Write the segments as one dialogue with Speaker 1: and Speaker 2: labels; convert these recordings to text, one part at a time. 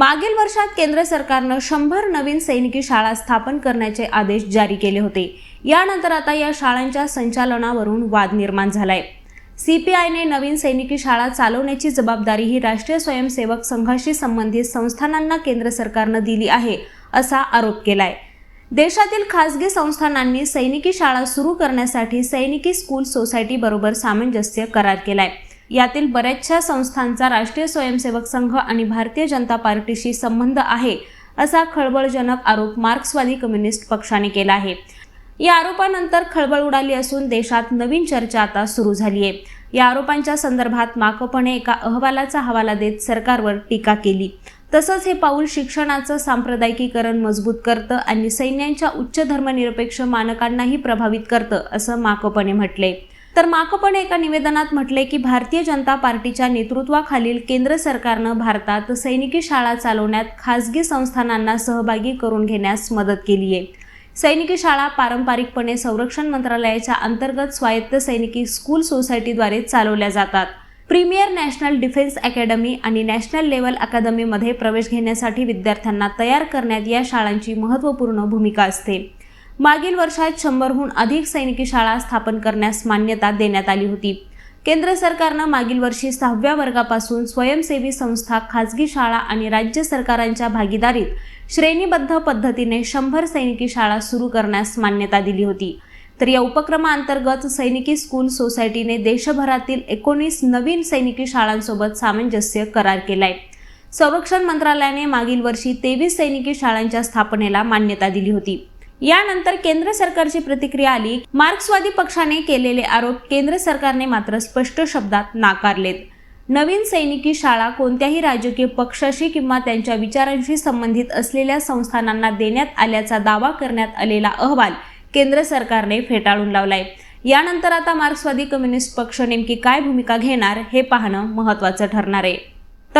Speaker 1: मागील वर्षात केंद्र सरकारनं शंभर नवीन सैनिकी शाळा स्थापन करण्याचे आदेश जारी केले होते. यानंतर आता या शाळांच्या संचालनावरून वाद निर्माण झालाय. सीपीआयने नवीन सैनिकी शाळा चालवण्याची जबाबदारी ही राष्ट्रीय स्वयंसेवक संघाशी संबंधित संस्थानांना केंद्र सरकारनं दिली आहे असा आरोप केलाय. देशातील खासगी संस्थानांनी सैनिकी शाळा सुरू करण्यासाठी सैनिकी स्कूल सोसायटी बरोबर सामंजस्य करार केलाय. यातील बऱ्याचशा संस्थांचा राष्ट्रीय स्वयंसेवक संघ आणि भारतीय जनता पार्टीशी संबंध आहे असा खळबळजनक आरोप मार्क्सवादी कम्युनिस्ट पक्षाने केला आहे. या आरोपानंतर खळबळ उडाली असून देशात नवीन चर्चा आता सुरू झाली आहे या आरोपांच्या संदर्भात माकपणे एका अहवालाचा हवाला देत सरकारवर टीका केली. तसंच हे पाऊल शिक्षणाचं सांप्रदायिकीकरण मजबूत करतं आणि सैन्यांच्या उच्च धर्मनिरपेक्ष मानकांनाही प्रभावित करतं असं माकपणे म्हटले तर माकपने एका निवेदनात म्हटले की भारतीय जनता पार्टीच्या नेतृत्वाखालील केंद्र सरकारनं भारतात सैनिकी शाळा चालवण्यात खासगी संस्थानांना सहभागी करून घेण्यास मदत केली आहे. सैनिकी शाळा पारंपरिकपणे संरक्षण मंत्रालयाच्या अंतर्गत स्वायत्त सैनिकी स्कूल सोसायटीद्वारे चालवल्या जातात. प्रीमियर नॅशनल डिफेन्स अकॅडमी आणि नॅशनल लेवल अकादमीमध्ये प्रवेश घेण्यासाठी विद्यार्थ्यांना तयार करण्यात या शाळांची महत्त्वपूर्ण भूमिका असते. मागील वर्षात शंभरहून अधिक सैनिकी शाळा स्थापन करण्यास मान्यता देण्यात आली होती. केंद्र सरकारनं मागील वर्षी सहाव्या वर्गापासून स्वयंसेवी संस्था खाजगी शाळा आणि राज्य सरकारांच्या भागीदारीत श्रेणीबद्ध पद्धतीने शंभर सैनिकी शाळा सुरू करण्यास मान्यता दिली होती. तर या उपक्रमाअंतर्गत सैनिकी स्कूल सोसायटीने देशभरातील एकोणीस नवीन सैनिकी शाळांसोबत सामंजस्य करार केलाय. संरक्षण मंत्रालयाने मागील वर्षी तेवीस सैनिकी शाळांच्या स्थापनेला मान्यता दिली होती. यानंतर केंद्र सरकारची प्रतिक्रिया आली. मार्क्सवादी पक्षाने केलेले आरोप केंद्र सरकारने मात्र स्पष्ट शब्दात नाकारलेत. नवीन सैनिकी शाळा कोणत्याही राजकीय पक्षाशी किंवा त्यांच्या विचारांशी संबंधित असलेल्या संस्थानांना देण्यात आल्याचा दावा करण्यात आलेला अहवाल केंद्र सरकारने फेटाळून लावलाय. यानंतर आता मार्क्सवादी कम्युनिस्ट पक्ष नेमकी काय भूमिका घेणार हे पाहणं महत्त्वाचं ठरणार आहे.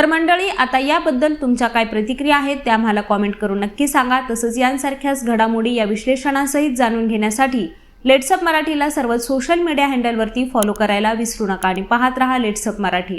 Speaker 1: तर मंडळी आता याबद्दल तुमच्या काय प्रतिक्रिया आहेत त्या आम्हाला कॉमेंट करून नक्की सांगा. तसंच यांसारख्याच घडामोडी या विश्लेषणासहित जाणून घेण्यासाठी लेट्सअप मराठीला सर्व सोशल मीडिया हँडलवरती फॉलो करायला विसरू नका आणि पाहत रहा लेट्सअप मराठी.